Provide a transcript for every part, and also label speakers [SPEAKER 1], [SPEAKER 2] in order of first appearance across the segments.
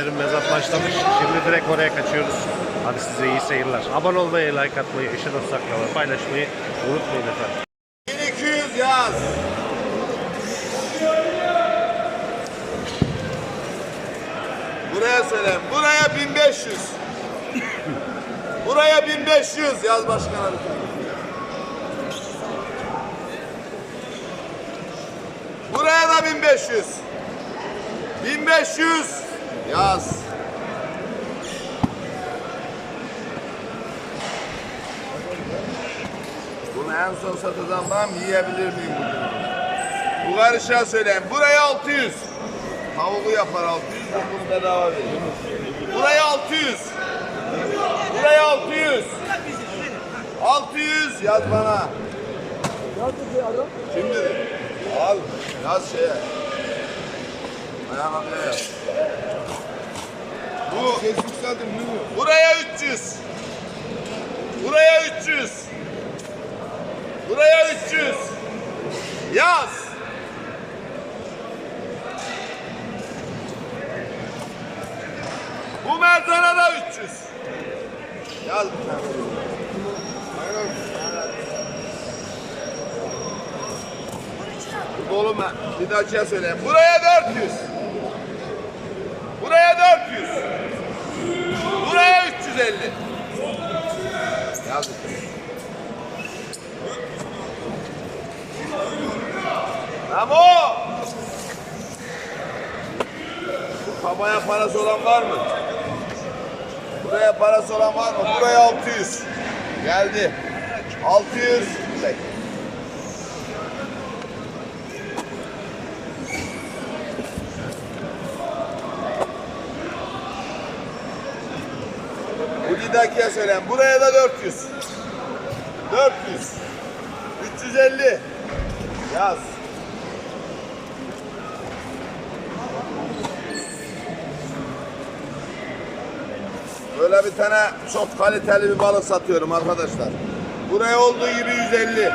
[SPEAKER 1] Caner'in mezat başlamış. Şimdi direkt oraya kaçıyoruz. Hadi size iyi seyirler. Abone olmayı, like atmayı, eşe dostlarla paylaşmayı unutmayın efendim.
[SPEAKER 2] 1200 yaz. Buraya söyle. Buraya 1500. Buraya 1500 yaz başkanım. Buraya da 1500. 1500 yaz. Bunu en son satacağım ben yiyebilir miyim bugün? Bu karışa söyleyeyim. Buraya 600. Tavuğu yapar 600. Ben bunu bedava veririm. Buraya 600. Buraya 600. 600 yaz bana. Şimdi al yaz şeye. Ayağına yaz. Bu Buraya 300. Buraya 300. Buraya 300. Yaz. Bu merdana da 300. Yaz bir tane. Dolu mu? Bir daha söyleyeyim. Buraya 400. Buraya 400. Buraya 350. Yaz bir tane. Ramo! Bu kabaya parası olan var mı? Buraya parası olan var mı? Buraya 600. Geldi. 600. Tek. Bu Lidaki'ye söyleyin. Buraya da 400. 400. 350. Yaz. Böyle bir tane çok kaliteli bir balık satıyorum arkadaşlar. Buraya olduğu gibi 150.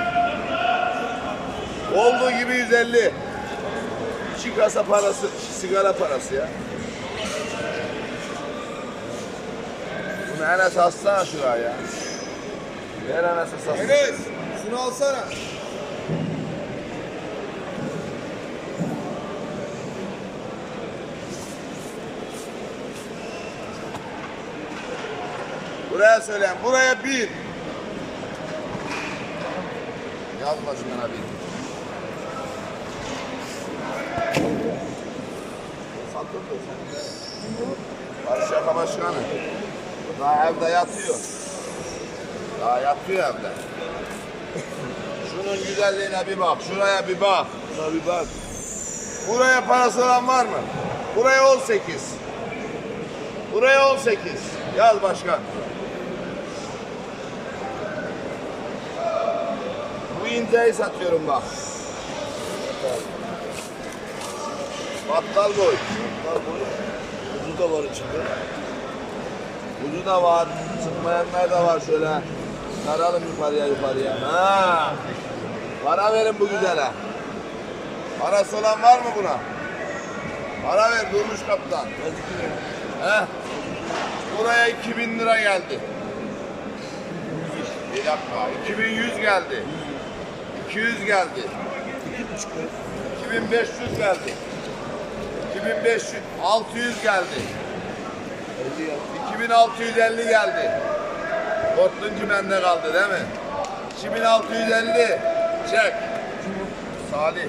[SPEAKER 2] Olduğu gibi 150. İki kasa parası, sigara parası ya. Enes atsana şuraya ya. Ver Enes'e satsın.
[SPEAKER 3] Enes şunu alsana.
[SPEAKER 2] Buraya söyleyin. Buraya bir. Yaz başına bir. Satıldı. Barış Yaka Başkanı. Daha evde yatıyor. Daha yatıyor evde. Şunun güzelliğine bir bak. Şuraya bir bak. Şuna bir bak. Buraya parası olan var mı? Buraya 18. Buraya 18. Yaz başkan. Bu inceyi satıyorum bak. Battal boy. Battal boy. Ucu da var içinde. Ucu da var. Çıkmayanlar da var şöyle. Saralım yukarıya yukarıya. Ha. Para verin bu güzele. Parası olan var mı buna? Para ver durmuş kaptan. He. Buraya 2000 lira geldi. Bir dakika. 2100 geldi. 200 geldi. 2500 geldi. 2500 600 geldi. 2650 geldi. Dördüncü bende kaldı değil mi? 2650 çek. Salih.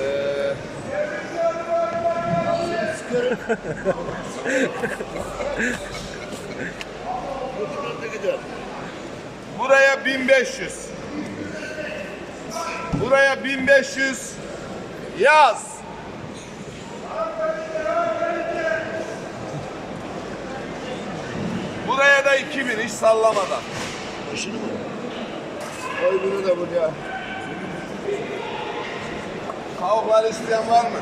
[SPEAKER 2] Ee, Buraya 1500. Buraya 1500 yaz. Buraya da 2000 hiç sallamadan.
[SPEAKER 3] Başını mı?
[SPEAKER 2] Koy bunu da buraya. Tavuklar isteyen var mı?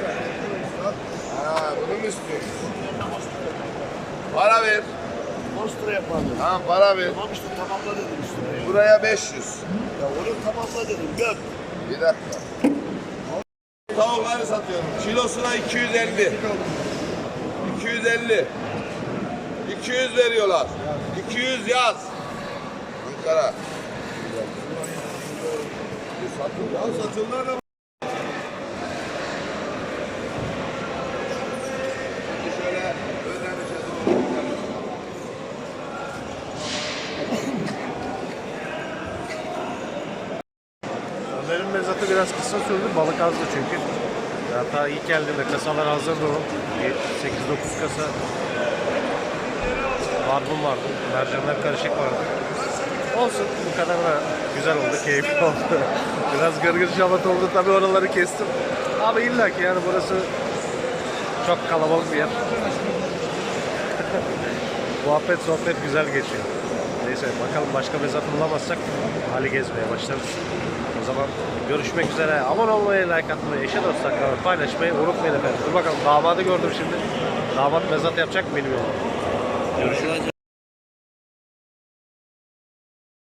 [SPEAKER 2] Ha, bunu mu istiyorsun? Para ver.
[SPEAKER 3] Monster yapardım.
[SPEAKER 2] Tamam para ver.
[SPEAKER 3] Tamam işte tamamla dedim üstüne.
[SPEAKER 2] Buraya 500.
[SPEAKER 3] Ya onu tamamla dedim. Gök.
[SPEAKER 2] Bir dakika. Tavukları satıyorum. Kilosuna 250. 250. 200 veriyorlar. 200 yaz. Ankara. Satıldı. Satıldı.
[SPEAKER 1] Ömer'in mezatı biraz kısa sürdü. Balık azdı çünkü. Hatta ilk geldiğinde kasalar hazırdı onun. 8-9 kasa barbun vardı. Mercanlar karışık vardı. Olsun bu kadar da güzel oldu, keyifli oldu. Biraz gırgır şamat oldu tabii oraları kestim. Ama illa ki yani burası çok kalabalık bir yer. Muhabbet sohbet güzel geçiyor. Neyse bakalım başka mezat bulamazsak hali gezmeye başlarız. O zaman görüşmek üzere. Abone olmayı, like atmayı, eşe dostlar paylaşmayı unutmayın efendim. Dur bakalım damadı gördüm şimdi. Damat mezat yapacak mı bilmiyorum. 여기 써.